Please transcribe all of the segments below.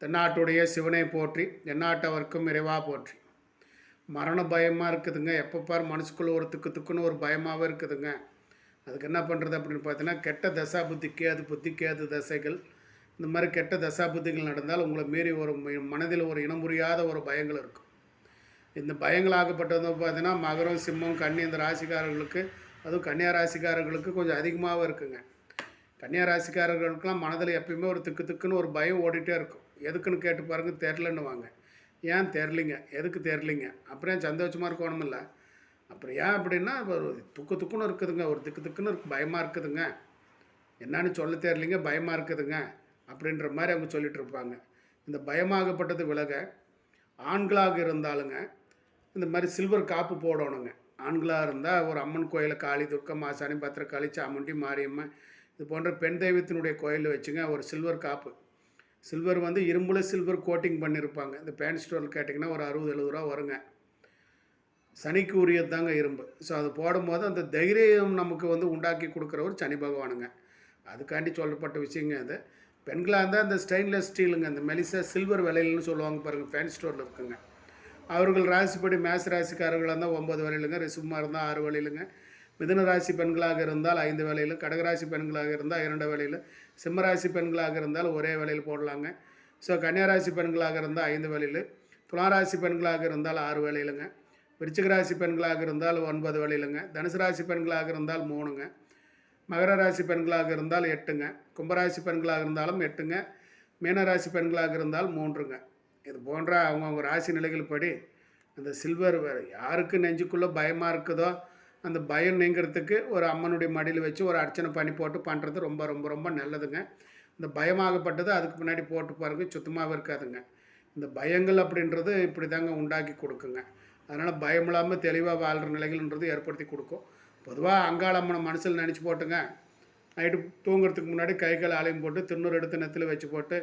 தென்னாட்டுடைய சிவனை போற்றி எந்நாட்டவர்க்கும் இறைவா போற்றி. மரண பயமாக இருக்குதுங்க. எப்போ பார் மனசுக்குள்ளே ஒரு திக்கு திக்குன்னு ஒரு பயமாகவே இருக்குதுங்க. அதுக்கு என்ன பண்ணுறது அப்படின்னு பார்த்தீங்கன்னா கெட்ட தசா புத்திக்கு அது புத்திக்கு அது தசைகள். இந்த மாதிரி கெட்ட தசா புத்திகள் நடந்தால் உங்களை மீறி ஒரு மனதில் ஒரு இனம் புரியாத ஒரு பயங்கள் இருக்கும். இந்த பயங்களாகப்பட்டது பார்த்தீங்கன்னா மகரம் சிம்மம் கன்னி இந்த ராசிக்காரர்களுக்கு அதுவும் கன்னியா ராசிக்காரர்களுக்கு கொஞ்சம் அதிகமாகவும் இருக்குங்க. கன்னியா ராசிக்காரர்களுக்கெல்லாம் மனதில் எப்பயுமே ஒரு திக்கு திக்குன்னு ஒரு பயம் ஓடிட்டே இருக்கும். எதுக்குன்னு கேட்டு பாருங்க தெரிலன்னு வாங்க ஏன் தெரிலிங்க எதுக்கு தெரிலிங்க அப்புறம் சந்தோஷமாக இருக்கணும் இல்லை அப்புறம் ஏன் அப்படின்னா ஒரு துக்கு துக்குன்னு இருக்குதுங்க ஒரு திக்கு திக்குன்னு இருக்கு பயமாக இருக்குதுங்க. என்னன்னு சொல்ல தெரியலிங்க பயமாக இருக்குதுங்க அப்படின்ற மாதிரி அவங்க சொல்லிட்டு இருப்பாங்க. இந்த பயமாகப்பட்டது விலக ஆண்களாக இருந்தாலுங்க இந்த மாதிரி சில்வர் காப்பு போடணுங்க. ஆண்களாக இருந்தால் ஒரு அம்மன் கோயிலில் காளி துர்க்கம் மாசாணி பத்திரகாளி சாமுண்டி மாரியம்மன் இது போன்ற பெண் தெய்வத்தினுடைய கோயிலில் வச்சுங்க ஒரு சில்வர் காப்பு. சில்வர் வந்து இரும்புல சில்வர் கோட்டிங் பண்ணியிருப்பாங்க இந்த பேண்ட் ஸ்டோரில் கேட்டிங்கன்னா ஒரு அறுபது எழுபது ரூபா வருங்க. சனிக்கு உரியது தாங்க இரும்பு. ஸோ அது போடும்போது அந்த தைரியம் நமக்கு வந்து உண்டாக்கி கொடுக்குற ஒரு சனி பகவானுங்க. அதுக்காண்டி சொல்லப்பட்ட விஷயங்க அது. பெண்களாக இருந்தால் அந்த ஸ்டெயின்லெஸ் ஸ்டீலுங்க அந்த மெலிசா சில்வர் விலையிலன்னு சொல்லுவாங்க பாருங்கள் ஃபேன் ஸ்டோரில் இருக்குங்க. அவர்கள் ராசிப்படி மேச ராசிக்காரர்களாக இருந்தால் ஒம்பது வேலையிலுங்க ரிசுமாக இருந்தால் ஆறு வேலையிலுங்க. மிதுனராசி பெண்களாக இருந்தால் ஐந்து வேலையில் கடகராசி பெண்களாக இருந்தால் இரண்டு வேலையில் சிம்மராசி பெண்களாக இருந்தால் ஒரே வேலையில் போடலாங்க. ஸோ கன்னியாராசி பெண்களாக இருந்தால் ஐந்து வேலையில் துளாராசி பெண்களாக இருந்தால் ஆறு வேலையிலுங்க விருச்சிகராசி பெண்களாக இருந்தால் ஒன்பது வேலையிலுங்க தனுசு ராசி பெண்களாக இருந்தால் மூணுங்க. மகர ராசி பெண்களாக இருந்தால் எட்டுங்க. கும்பராசி பெண்களாக இருந்தாலும் எட்டுங்க. மீனராசி பெண்களாக இருந்தால் மூன்றுங்க. இது போன்ற அவங்கவுங்க ராசி நிலைகள் படி அந்த சில்வர் யாருக்கு நெஞ்சுக்குள்ளே பயமாக இருக்குதோ அந்த பயம் நீங்கிறதுக்கு ஒரு அம்மனுடைய மடியில் வச்சு ஒரு அர்ச்சனை பண்ணி போட்டு பண்ணுறது ரொம்ப ரொம்ப ரொம்ப நல்லதுங்க. இந்த பயமாகப்பட்டது அதுக்கு முன்னாடி போட்டு பாருங்கள் சுத்தமாகவே இருக்காதுங்க. இந்த பயங்கள் அப்படின்றது இப்படி தாங்க உண்டாக்கி கொடுக்குங்க. அதனால் பயம் இல்லாமல் தெளிவாக வாழ்கிற நிலைகள்ன்றது ஏற்படுத்தி கொடுக்கும். பொதுவாக அங்காளம்மனை மனசில் நினச்சி போட்டுங்க. நைட்டு தூங்குறதுக்கு முன்னாடி கை கால் ஆலயம் போட்டு திருநூறு எடுத்து நெத்தில் வச்சு போட்டு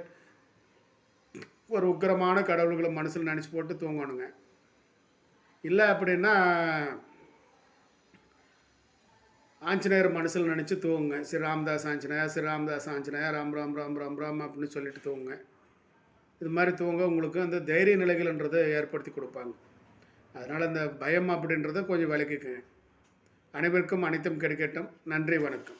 ஒரு உக்கிரமான கடவுள்களை மனசில் நினச்சி போட்டு தூங்கணுங்க. இல்லை அப்படின்னா ஆஞ்சநேயர் மனசில் நினச்சி தூங்குங்க. ஸ்ரீ ராம்தாஸ் ஆஞ்சநாயா ஸ்ரீ ராம்தாஸ் ஆஞ்சநேயர் ராம் ராம் ராம் ராம் ராம் அப்படின்னு சொல்லிட்டு தூங்குங்க. இது மாதிரி தூங்க உங்களுக்கு அந்த தைரிய நிலைகள்ன்றதை ஏற்படுத்தி கொடுப்பாங்க. அதனால் இந்த பயம் அப்படின்றத கொஞ்சம் விலக்கிக்குங்க அனைவருக்கும் அனைத்தும் கிடைக்கட்டும். நன்றி வணக்கம்.